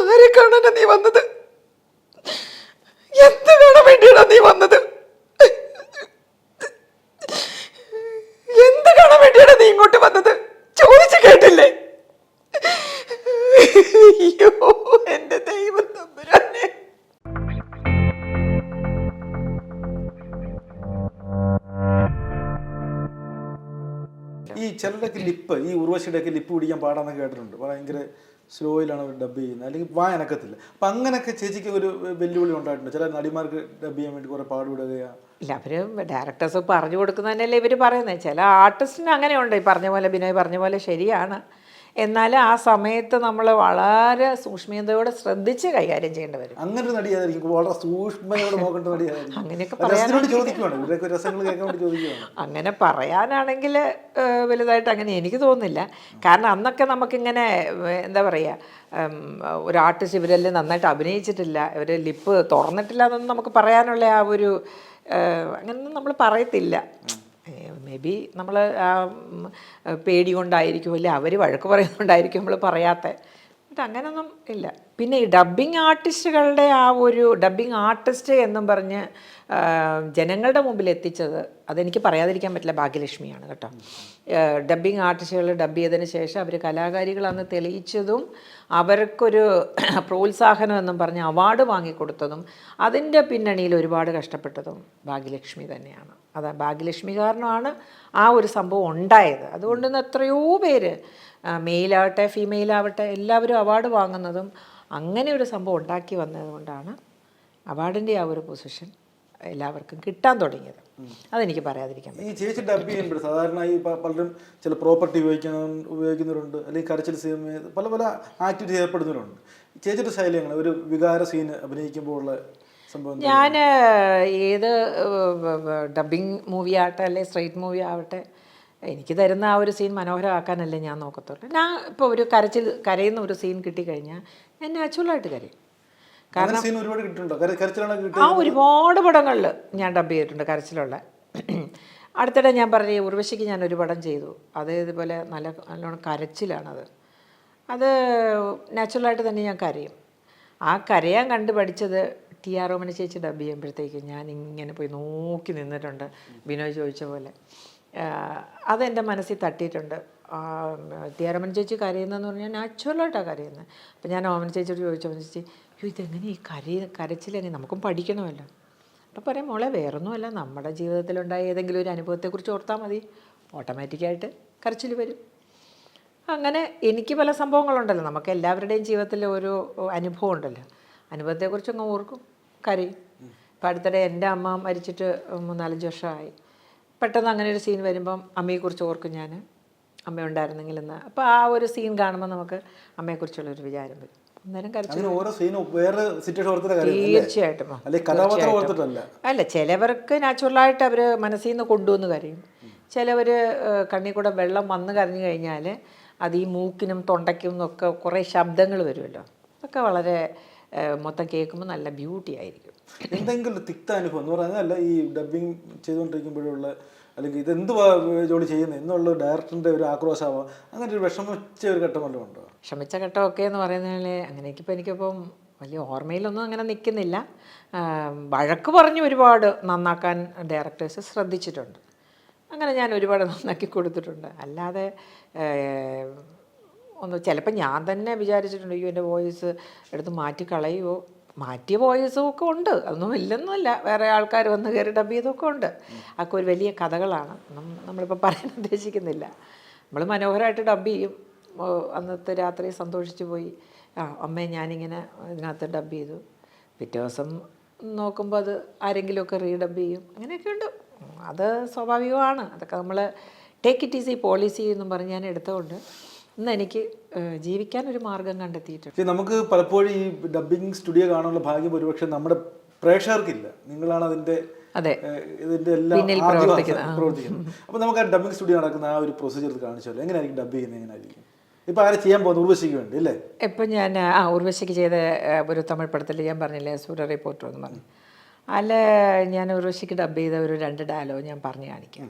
ആരെ കാണാനാ നീ വന്നത്? എന്ത് കാണാൻ വേണ്ടിയാണ് നീ വന്നത്? എന്ത് കാണാൻ വേണ്ടിയാണ് നീ ഇങ്ങോട്ട് വന്നത്? ചോദിച്ചു കേട്ടില്ലേ? അയ്യോ എന്റെ ദൈവം തമ്പുരാനെ. ഈ ചിലരുടെയൊക്കെ ലിപ്പ് ഈ ഉർവശിയുടെയൊക്കെ ലിപ്പ് പിടിക്കാൻ പാടാന്നൊക്കെ കേട്ടിട്ടുണ്ട്. ഭയങ്കര സ്ലോയിലാണ് അവർ ഡബ് ചെയ്യുന്നത്. അല്ലെങ്കിൽ വായ അനക്കത്തില്ല അപ്പം അങ്ങനെയൊക്കെ ചേച്ചിക്ക് ഒരു വെല്ലുവിളി ഉണ്ടായിട്ടുണ്ട്. ചില നടിമാർക്ക് ഡബ് ചെയ്യാൻ വേണ്ടി കുറേ പാടുപെടുകയാണ് ഇല്ല അവർ ഡയറക്ടേഴ്സ് പറഞ്ഞു കൊടുക്കുന്നതന്നെയല്ലേ ഇവർ പറയുന്നത് ചില ആർട്ടിസ്റ്റിന് അങ്ങനെയുണ്ട്. ഈ പറഞ്ഞ പോലെ ബിനോയ് പറഞ്ഞ പോലെ ശരിയാണ്. എന്നാലും ആ സമയത്ത് നമ്മൾ വളരെ സൂക്ഷ്മതയോടെ ശ്രദ്ധിച്ച് കൈകാര്യം ചെയ്യേണ്ടി വരും. അങ്ങനെ നടിയായിരിക്കും. വളരെ സൂക്ഷ്മയോടെ നോക്കേണ്ട നടിയായിരിക്കും. അങ്ങനെയൊക്കെ ചോദിക്കുവാണ്. അങ്ങനെ പറയാനാണെങ്കിൽ വലുതായിട്ട് അങ്ങനെ എനിക്ക് തോന്നുന്നില്ല. കാരണം അന്നൊക്കെ നമുക്കിങ്ങനെ എന്താ പറയുക ഒരു ആർട്ടിസ്റ്റ് ഇവരെല്ലാം നന്നായിട്ട് അഭിനയിച്ചിട്ടില്ല. ഇവർ ലിപ്പ് തുറന്നിട്ടില്ല എന്നൊന്നും നമുക്ക് പറയാനുള്ള ആ ഒരു അങ്ങനൊന്നും നമ്മൾ പറയത്തില്ല. മേ ബി നമ്മൾ പേടി കൊണ്ടായിരിക്കും അല്ലെ? അവർ വഴക്ക് പറയുന്നതുകൊണ്ടായിരിക്കും നമ്മൾ പറയാത്ത. എന്നിട്ട് അങ്ങനൊന്നും ഇല്ല. പിന്നെ ഈ ഡബ്ബിംഗ് ആർട്ടിസ്റ്റുകളുടെ ആ ഒരു ഡബ്ബിംഗ് ആർട്ടിസ്റ്റ് എന്നും പറഞ്ഞ് ജനങ്ങളുടെ മുമ്പിൽ എത്തിച്ചത് അതെനിക്ക് പറയാതിരിക്കാൻ പറ്റില്ല. ഭാഗ്യലക്ഷ്മിയാണ് കേട്ടോ. ഡബ്ബിംഗ് ആർട്ടിസ്റ്റുകൾ ഡബ് ചെയ്തതിന് ശേഷം അവർ കലാകാരികളാണെന്ന് തെളിയിച്ചതും അവർക്കൊരു പ്രോത്സാഹനം എന്നും പറഞ്ഞ് അവാർഡ് വാങ്ങിക്കൊടുത്തതും അതിന്റെ പിന്നണിയിൽ ഒരുപാട് കഷ്ടപ്പെട്ടതും ഭാഗ്യലക്ഷ്മി തന്നെയാണ്. അതാ ഭാഗ്യലക്ഷ്മി കാരണമാണ് ആ ഒരു സംഭവം ഉണ്ടായത്. അതുകൊണ്ട് എത്രയോ പേര് മെയിലാവട്ടെ ഫീമെയിലാവട്ടെ എല്ലാവരും അവാർഡ് വാങ്ങുന്നതും അങ്ങനെ ഒരു സംഭവം ഉണ്ടാക്കി വന്നതുകൊണ്ടാണ് അവാർഡിന്റെ ആ ഒരു പൊസിഷൻ എല്ലാവർക്കും കിട്ടാൻ തുടങ്ങിയത്. അതെനിക്ക് പറയാതിരിക്കാൻ ഈ ചേച്ചി ഡബ് ചെയ്യുമ്പോൾ സാധാരണ ഈ പലരും ചില പ്രോപ്പർട്ടി ഉപയോഗിക്കുന്ന ഉപയോഗിക്കുന്നവരുണ്ട്. അല്ലെങ്കിൽ കരച്ചിൽ സീൻ പല പല ആക്ടിവിറ്റി ഏർപ്പെടുന്നവരുണ്ട്. ചേച്ചിയുടെ ശൈലി അങ്ങനെ ഒരു വികാര സീൻ അഭിനയിക്കുമ്പോൾ ഉള്ള സംഭവം ഞാൻ ഏത് ഡബിങ് മൂവി ആവട്ടെ അല്ലെങ്കിൽ സ്ട്രൈറ്റ് മൂവി ആവട്ടെ എനിക്ക് തരുന്ന ആ ഒരു സീൻ മനോഹരമാക്കാനല്ലേ ഞാൻ നോക്കത്തുള്ളൂ. ഞാൻ ഇപ്പോൾ ഒരു കരച്ചിൽ കരയുന്ന ഒരു സീൻ കിട്ടിക്കഴിഞ്ഞാൽ ഞാൻ നാച്ചുറലായിട്ട് കരയും. കാരണം ആ ഒരുപാട് പടങ്ങളിൽ ഞാൻ ഡബ് ചെയ്തിട്ടുണ്ട് കരച്ചിലുള്ള. അടുത്തിടെ ഞാൻ പറഞ്ഞ ഉർവശിക്ക് ഞാൻ ഒരു പടം ചെയ്തു. അത് ഇതുപോലെ നല്ല നല്ലോണം കരച്ചിലാണത്. അത് നാച്ചുറലായിട്ട് തന്നെ ഞാൻ കരയും. ആ കരയാൻ കണ്ട് പഠിച്ചത് ടി ആർ ഓമന ചേച്ചി ഡബ് ചെയ്യുമ്പോഴത്തേക്കും ഞാൻ ഇങ്ങനെ പോയി നോക്കി നിന്നിട്ടുണ്ട്. ബിനോയ് ചോദിച്ച പോലെ. അതെന്റെ മനസ്സിൽ തട്ടിയിട്ടുണ്ട്. ടി ചേച്ചി കരയുന്നതെന്ന് പറഞ്ഞാൽ നാച്ചുറലായിട്ടാണ് കരയുന്നത്. അപ്പം ഞാൻ ഓമൻ ചേച്ചിയോട് ചോദിച്ചു ചേച്ചി അയ്യോ ഇതെങ്ങനെ ഈ കരയ കരച്ചിലെങ്ങനെ? നമുക്കും പഠിക്കണമല്ലോ. അപ്പോൾ പറയാം മോളെ വേറൊന്നുമല്ല. നമ്മുടെ ജീവിതത്തിലുണ്ടായ ഏതെങ്കിലും ഒരു അനുഭവത്തെക്കുറിച്ച് ഓർത്താൽ മതി. ഓട്ടോമാറ്റിക്കായിട്ട് കരച്ചിൽ വരും. അങ്ങനെ എനിക്ക് പല സംഭവങ്ങളുണ്ടല്ലോ. നമുക്ക് എല്ലാവരുടെയും ജീവിതത്തിൽ ഒരു അനുഭവം ഉണ്ടല്ലോ. അനുഭവത്തെക്കുറിച്ച് അങ്ങ് ഓർക്കും കരയും. ഇപ്പം അടുത്തിടെ എന്റെ അമ്മ മരിച്ചിട്ട് മൂന്നാലഞ്ച് വർഷമായി. പെട്ടെന്ന് അങ്ങനെ ഒരു സീൻ വരുമ്പം അമ്മയെക്കുറിച്ച് ഓർക്കും ഞാൻ അമ്മ ഉണ്ടായിരുന്നെങ്കിലെന്ന് അപ്പോൾ ആ ഒരു സീൻ കാണുമ്പോൾ നമുക്ക് അമ്മയെക്കുറിച്ചുള്ളൊരു വിചാരം വരും. അന്നേരം? തീർച്ചയായിട്ടും. അല്ല ചിലവർക്ക് നാച്ചുറലായിട്ട് അവർ മനസ്സിൽ നിന്ന് കൊണ്ടുവന്ന് കരയും. ചിലവർ കണ്ണിൽ കൂടെ വെള്ളം വന്ന് കരഞ്ഞു കഴിഞ്ഞാൽ അത് ഈ മൂക്കിനും തൊണ്ടയ്ക്കും ഒക്കെ കുറേ ശബ്ദങ്ങൾ വരുമല്ലോ. അതൊക്കെ വളരെ മൊത്തം കേൾക്കുമ്പോൾ നല്ല ബ്യൂട്ടി ആയിരിക്കും. എന്തെങ്കിലും തിക്ത അനുഭവം എന്ന് പറയുന്നതല്ല ഈ ഡബിങ് ചെയ്തുകൊണ്ടിരിക്കുമ്പോഴുള്ള അല്ലെങ്കിൽ ഇത് എന്തുവാ ജോലി ചെയ്യുന്നത് എന്നുള്ള ഡയറക്ടറിന്റെ ഒരു ആക്രോശാവാം അങ്ങനെ ഒരു വിഷമിച്ച ഒരു ഘട്ടം വല്ലതും ഉണ്ടോ? ക്ഷമിച്ച ഘട്ടമൊക്കെ എന്ന് പറയുന്നതിൽ അങ്ങനെയൊക്കെ ഇപ്പോൾ എനിക്കിപ്പം വലിയ ഓർമ്മയിലൊന്നും അങ്ങനെ നിൽക്കുന്നില്ല. വഴക്ക് പറഞ്ഞ് ഒരുപാട് നന്നാക്കാൻ ഡയറക്ടേഴ്സ് ശ്രദ്ധിച്ചിട്ടുണ്ട്. അങ്ങനെ ഞാൻ ഒരുപാട് നന്നാക്കി കൊടുത്തിട്ടുണ്ട്. അല്ലാതെ ഒന്ന് ചിലപ്പോൾ ഞാൻ തന്നെ വിചാരിച്ചിട്ടുണ്ട് അയ്യോ എന്റെ വോയിസ് എടുത്ത് മാറ്റി കളയുമോ മാറ്റിയ വോയിസും ഒക്കെ ഉണ്ട്. അതൊന്നും ഇല്ലെന്നല്ല വേറെ ആൾക്കാർ വന്ന് കയറി ഡബ് ചെയ്തൊക്കെ ഉണ്ട്. അതൊക്കെ ഒരു വലിയ കഥകളാണ്. നമ്മളിപ്പോൾ പറയാൻ ഉദ്ദേശിക്കുന്നില്ല. നമ്മൾ മനോഹരമായിട്ട് ഡബ് ചെയ്യും. അന്നത്തെ രാത്രി സന്തോഷിച്ചു പോയി. ആ അമ്മയെ ഞാനിങ്ങനെ ഇതിനകത്ത് ഡബ് ചെയ്തു. പിറ്റേ ദിവസം നോക്കുമ്പോൾ അത് ആരെങ്കിലുമൊക്കെ റീഡബ് ചെയ്യും. അങ്ങനെയൊക്കെ ഉണ്ട് അത് സ്വാഭാവികമാണ്. അതൊക്കെ നമ്മൾ ടേക്ക് ഇറ്റ് ഈസി പോളിസി എന്നും പറഞ്ഞ് ഞാൻ എടുത്തുകൊണ്ട് ഇന്ന് എനിക്ക് ജീവിക്കാൻ ഒരു മാർഗം കണ്ടെത്തിയിട്ടുണ്ട്. നമുക്ക് പലപ്പോഴും ഈ ഡബിങ് സ്റ്റുഡിയോ കാണാനുള്ള ഭാഗ്യം ഒരുപക്ഷെ നമ്മുടെ പ്രേക്ഷകർക്കില്ല. നിങ്ങളാണ് അതിന്റെ അതെ. ഇതിന്റെ എല്ലാം പ്രവർത്തിക്കുന്നത്. അപ്പൊ നമുക്ക് ആ ഡബിങ് സ്റ്റുഡിയോ നടക്കുന്ന ആ ഒരു പ്രൊസീജിയർ കാണിച്ചല്ലോ എങ്ങനെയായിരിക്കും ഡബ് ചെയ്യുന്നത്? എങ്ങനെയായിരിക്കും? ഇപ്പൊ ആരെ ചെയ്യാൻ പോകുന്നത്? ഉർവശിക്ക് വേണ്ടി അല്ലേ? ഇപ്പൊ ഞാൻ ആ ഉർവശിക്ക് ചെയ്ത ഒരു തമിഴ് പടത്തിൽ ഞാൻ പറഞ്ഞില്ലേ സൂര്യ റിപ്പോർട്ടർ എന്ന് പറഞ്ഞു. അല്ല ഞാൻ ഉർവശിക്ക് ഡബ് ചെയ്ത ഒരു രണ്ട് ഡയലോഗ് ഞാൻ പറഞ്ഞു കാണിക്കാം.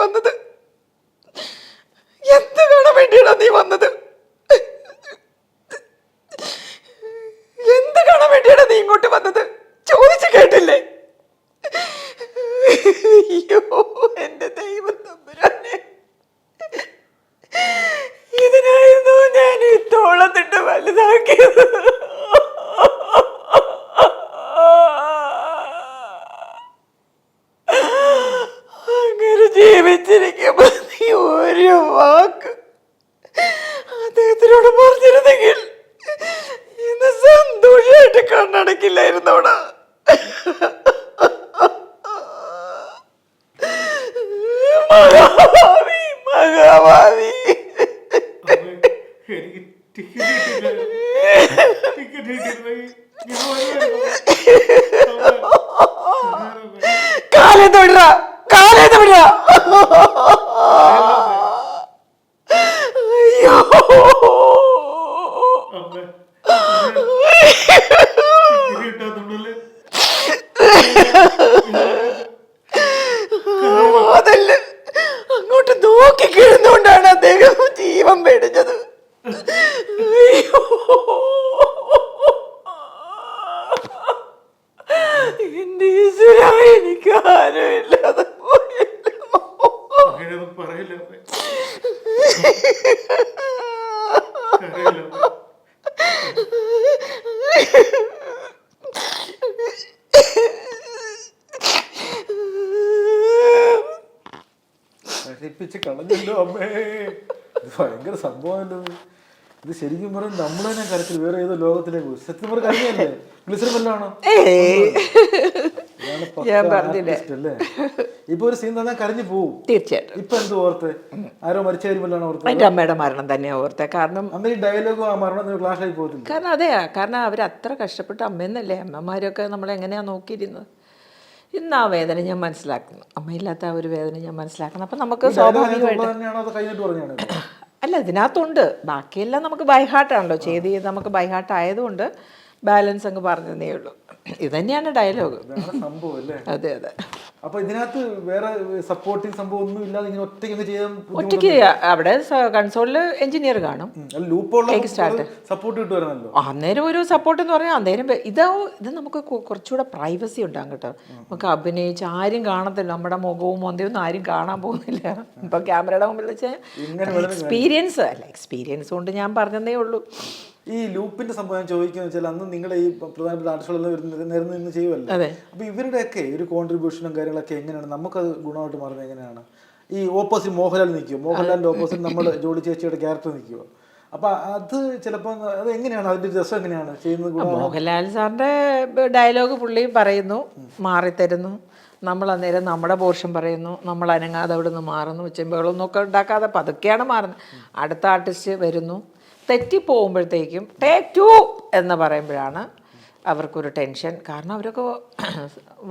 വന്നത്? എന്ത് കാണാൻ വേണ്ടിയാണോ നീ വന്നത്? എന്ത് കാണാൻ വേണ്ടിയാണോ നീ ഇങ്ങോട്ട് വന്നത്? ചോദിച്ചു കേട്ടില്ലേ? അയ്യോ എന്റെ ദൈവം തമ്പുരാനെ ഇതിനായിരുന്നു ഞാൻ ഈ തോളത്തിട്ട് വലുതാക്കിയത് അങ്ങനെ ജീവിച്ചിരിക്കുമ്പോ നീ ഒരു വാക്ക് അദ്ദേഹത്തിനോട് പറഞ്ഞിരുന്നെങ്കിൽ ഇന്ന് സന്തോഷമായിട്ട് കണ്ണടക്കില്ലായിരുന്നോടാ. മഹാഭാവി മഹാഭാവി. എനിക്ക് ടിക്കറ്റ് ടിക്കറ്റ് കാലം നശിപ്പിച്ച് കളഞ്ഞല്ലോ അമ്മേ. ഇത് ഭയങ്കര സംഭവമല്ലോ ഇത്. ശരിക്കും പറഞ്ഞാൽ നമ്മൾ തന്നെ കരച്ചിൽ വേറെ ഏതോ ലോകത്തിലേക്ക് സത്യം പറഞ്ഞ കരഞ്ഞല്ലേ ഗ്ലിസറിൻ പക്ക ഞാൻ പറഞ്ഞില്ലേ. ഇപ്പൊ ഒരു സീൻ തന്നെ കരഞ്ഞു പോവും. തീർച്ചയായിട്ടും. ഇപ്പൊ എന്ത് ഓർത്ത്? ആരോ മരിച്ച ഓർത്ത് എന്റെ അമ്മയുടെ മരണം തന്നെയാണ് ഓർത്തെ. കാരണം അന്ന് ഈ ഡയലോഗും ആ മരണം ക്ലാഷായി പോകത്തില്ല? കാരണം അതെയാ കാരണം അവർ അത്ര കഷ്ടപ്പെട്ട് അമ്മയെന്നല്ലേ? അമ്മമാരൊക്കെ നമ്മളെങ്ങനെയാണ് നോക്കിയിരുന്നത്? ഇന്ന് ആ വേദന ഞാൻ മനസ്സിലാക്കുന്നു. അമ്മയില്ലാത്ത ആ ഒരു വേദന ഞാൻ മനസ്സിലാക്കണം അപ്പം നമുക്ക് സ്വാഭാവികമായിട്ട് അല്ല ഇതിനകത്തുണ്ട് ബാക്കിയെല്ലാം നമുക്ക് ബൈഹാർട്ടാണല്ലോ ചെയ്ത് ചെയ്ത് നമുക്ക് ബൈഹാർട്ട് ആയതുകൊണ്ട് ബാലൻസ് അങ്ങ് പറഞ്ഞതേ ഉള്ളൂ. ഇത് തന്നെയാണ് ഡയലോഗ് സംഭവം അല്ലേ? അതെ അതെ. അപ്പൊ ഇതിനകത്ത് വേറെ സപ്പോർട്ടിങ് സംഭവം ഒന്നും ഇല്ലാതെ ഇങ്ങനെ ഒറ്റയ്ക്ക് ചെയ്യാൻ ഒറ്റയ്ക്ക് അവിടെ കൺസോളിൽ എഞ്ചിനീയർ കാണും. സപ്പോർട്ട് കിട്ടുമായിരുന്നല്ലോ. അന്നേരം ഒരു സപ്പോർട്ട് എന്ന് പറഞ്ഞാൽ അന്നേരം ഇതാ ഇത് നമുക്ക് കുറച്ചുകൂടെ പ്രൈവസി ഉണ്ടാകും കേട്ടോ. നമുക്ക് അഭിനയിച്ച് ആരും കാണത്തില്ല. നമ്മുടെ മുഖവും മൊന്തയൊന്നും ആരും കാണാൻ പോകുന്നില്ല. ഇപ്പൊ ക്യാമറയുടെ മുമ്പിൽ വെച്ചാൽ എക്സ്പീരിയൻസ് അല്ല എക്സ്പീരിയൻസ് കൊണ്ട് ഞാൻ പറഞ്ഞതേ ഉള്ളൂ. ഈ ലൂപ്പിന്റെ സംഭവം ഞാൻ ചോദിക്കുന്നത് വെച്ചാൽ അന്ന് നിങ്ങൾ ഈ പ്രധാനപ്പെട്ട ആർട്ടിസ്റ്റുകളെല്ലാം നേരം നിന്ന് ചെയ്യുമല്ലോ അപ്പൊ ഇവരുടെയൊക്കെ ഒരു കോൺട്രിബ്യൂഷനും കാര്യങ്ങളൊക്കെ എങ്ങനെയാണ്? നമുക്കത് ഗുണമായിട്ട് മാറുന്നത് എങ്ങനെയാണ്? ഈ ഓപ്പോസിറ്റ് മോഹൻലാൽ നിൽക്കുക മോഹൻലാലിന്റെ ഓപ്പോസിറ്റ് നമ്മൾ ജോളി ചേച്ചിയുടെ ക്യാരക്ടർ നിൽക്കുക അപ്പൊ അത് ചിലപ്പോ അത് എങ്ങനെയാണ്? അതിന്റെ രസം എങ്ങനെയാണ്? ചെയ്യുന്നത് മോഹൻലാൽ സാറിന്റെ ഡയലോഗ് പുള്ളി പറയുന്നു മാറിത്തരുന്നു. നമ്മൾ അന്നേരം നമ്മുടെ പോർഷൻ പറയുന്നു നമ്മൾ അനങ്ങാതെ അവിടെ നിന്ന് മാറുന്നു ചെമ്പുകളൊന്നും ഒക്കെ ഉണ്ടാക്കാതെ പതുക്കെയാണ് മാറുന്നത്. അടുത്ത ആർട്ടിസ്റ്റ് വരുന്നു. തെറ്റിപ്പോകുമ്പോഴത്തേക്കും ടേക്ക് ടു എന്ന് പറയുമ്പോഴാണ് അവർക്കൊരു ടെൻഷൻ കാരണം അവരൊക്കെ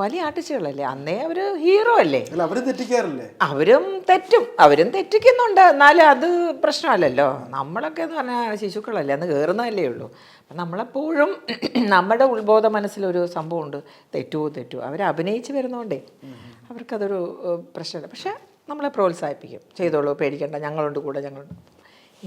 വലിയ ആർട്ടിസ്റ്റുകളല്ലേ? അന്നേ അവർ ഹീറോ അല്ലേ? തെറ്റിക്കാറില്ലേ? അവരും തെറ്റും. അവരും തെറ്റിക്കുന്നുണ്ട്. എന്നാലും അത് പ്രശ്നമല്ലല്ലോ. നമ്മളൊക്കെ എന്ന് പറഞ്ഞാൽ ശിശുക്കളല്ലേ? അന്ന് കയറുന്നതല്ലേ ഉള്ളൂ. അപ്പം നമ്മളെപ്പോഴും നമ്മുടെ ഉത്ബോധ മനസ്സിലൊരു സംഭവമുണ്ട്. തെറ്റുവോ തെറ്റുമോ അവർ അഭിനയിച്ച് വരുന്നതുകൊണ്ടേ അവർക്കതൊരു പ്രശ്നമില്ല. പക്ഷെ നമ്മളെ പ്രോത്സാഹിപ്പിക്കും. ചെയ്തോളൂ പേടിക്കേണ്ട. ഞങ്ങളുണ്ട് കൂടെ ഞങ്ങളുണ്ട്.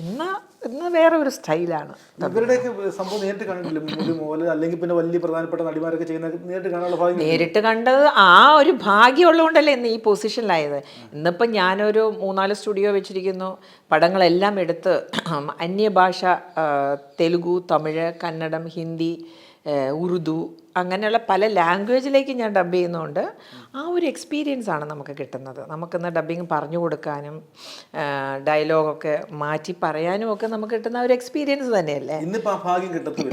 ഇന്ന് ഇന്ന് വേറെ ഒരു സ്റ്റൈലാണ്. ഇവരുടെയൊക്കെ സംഭവം നേരിട്ട് കണ്ടില്ല മോഹൻലാൽ അല്ലെങ്കിൽ പിന്നെ വലിയ പ്രധാനപ്പെട്ട നടിമാരൊക്കെ ചെയ്യുന്ന നേരിട്ട് കാണാനുള്ള ഭാഗ്യം നേരിട്ട് കണ്ടത് ആ ഒരു ഭാഗ്യമുള്ളതുകൊണ്ടല്ലേ ഇന്ന് ഈ പൊസിഷനിലായത്. ഇന്നിപ്പം ഞാനൊരു മൂന്നാൽ സ്റ്റുഡിയോ വെച്ചിരിക്കുന്നു. പടങ്ങളെല്ലാം എടുത്ത് അന്യഭാഷ തെലുഗു തമിഴ് കന്നഡം ഹിന്ദി ഉറുദു അങ്ങനെയുള്ള പല ലാംഗ്വേജിലേക്ക് ഞാൻ ഡബ് ചെയ്യുന്നതുകൊണ്ട് ആ ഒരു എക്സ്പീരിയൻസ് ആണ് നമുക്ക് കിട്ടുന്നത്. നമുക്കിന്ന് ഡബ്ബിങ് പറഞ്ഞു കൊടുക്കാനും ഡയലോഗൊക്കെ മാറ്റി പറയാനും ഒക്കെ നമുക്ക് കിട്ടുന്ന ഒരു എക്സ്പീരിയൻസ് തന്നെയല്ലേ? ആ ഭാഗ്യം കിട്ടത്തില്ല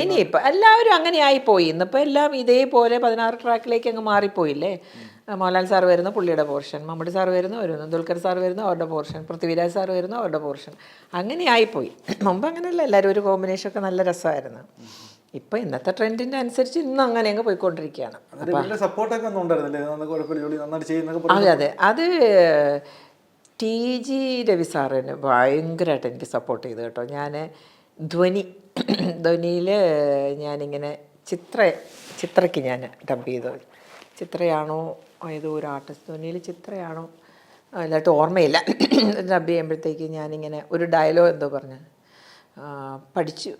ഇനിയിപ്പോൾ എല്ലാവരും അങ്ങനെ ആയിപ്പോയി ഇന്നിപ്പോൾ എല്ലാം ഇതേപോലെ പതിനാറ് ട്രാക്കിലേക്ക് അങ്ങ് മാറിപ്പോയില്ലേ? മോഹൻലാൽ സാർ വരുന്ന പുള്ളിയുടെ പോർഷൻ മമ്മൂട്ടി സാർ വരുന്ന വരുന്നു ദുൽഖർ സാർ വരുന്ന അവരുടെ പോർഷൻ പൃഥ്വിരാജ് സാർ വരുന്ന അവരുടെ പോർഷൻ. അങ്ങനെ ആയിപ്പോയി. മുമ്പ് അങ്ങനെയല്ല. എല്ലാവരും ഒരു കോമ്പിനേഷൻ ഒക്കെ നല്ല രസമായിരുന്നു. ഇപ്പോൾ ഇന്നത്തെ ട്രെൻഡിന്റെ അനുസരിച്ച് ഇന്നും അങ്ങനെ അങ്ങ് പോയിക്കൊണ്ടിരിക്കുകയാണ്. അതെ അതെ അത്. ടി ജി രവി സാറിന് ഭയങ്കരമായിട്ട് എനിക്ക് സപ്പോർട്ട് ചെയ്തു കേട്ടോ. ഞാൻ ധ്വനി ധ്വനിയിൽ ഞാനിങ്ങനെ ചിത്ര ചിത്രയ്ക്ക് ഞാൻ ഡബ് ചെയ്തു. ചിത്രയാണോ ഏതോ ഒരു ആർട്ടിസ്റ്റ് ധ്വനിയിൽ ചിത്രയാണോ അല്ലാട്ട് ഓർമ്മയില്ല. ഡബ് ചെയ്യുമ്പോഴത്തേക്ക് ഞാനിങ്ങനെ ഒരു ഡയലോഗ് എന്തോ പറഞ്ഞു. പഠിച്ച്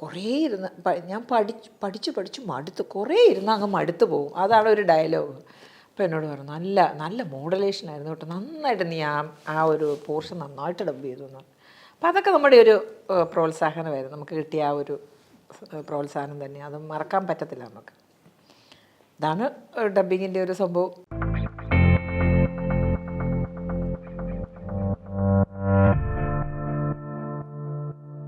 കുറേ ഇരുന്ന് ഞാൻ പഠിച്ച് പഠിച്ച് പഠിച്ച് മടുത്ത് കുറേ ഇരുന്ന് അങ്ങ് മടുത്ത് പോകും. അതാണ് ഒരു ഡയലോഗ് അപ്പോൾ എന്നോട് പറഞ്ഞു നല്ല നല്ല മോഡലേഷൻ ആയിരുന്നു കേട്ടോ. നന്നായിട്ട് നീ ആ ആ ഒരു പോർഷൻ നന്നായിട്ട് ഡബ് ചെയ്തു എന്ന് അപ്പം അപ്പോൾ അതൊക്കെ നമ്മുടെ ഒരു പ്രോത്സാഹനമായിരുന്നു. നമുക്ക് കിട്ടിയ ആ ഒരു പ്രോത്സാഹനം തന്നെ. അത് മറക്കാൻ പറ്റത്തില്ല നമുക്ക്. ഇതാണ് ഡബിങ്ങിന്റെ ഒരു സംഭവം.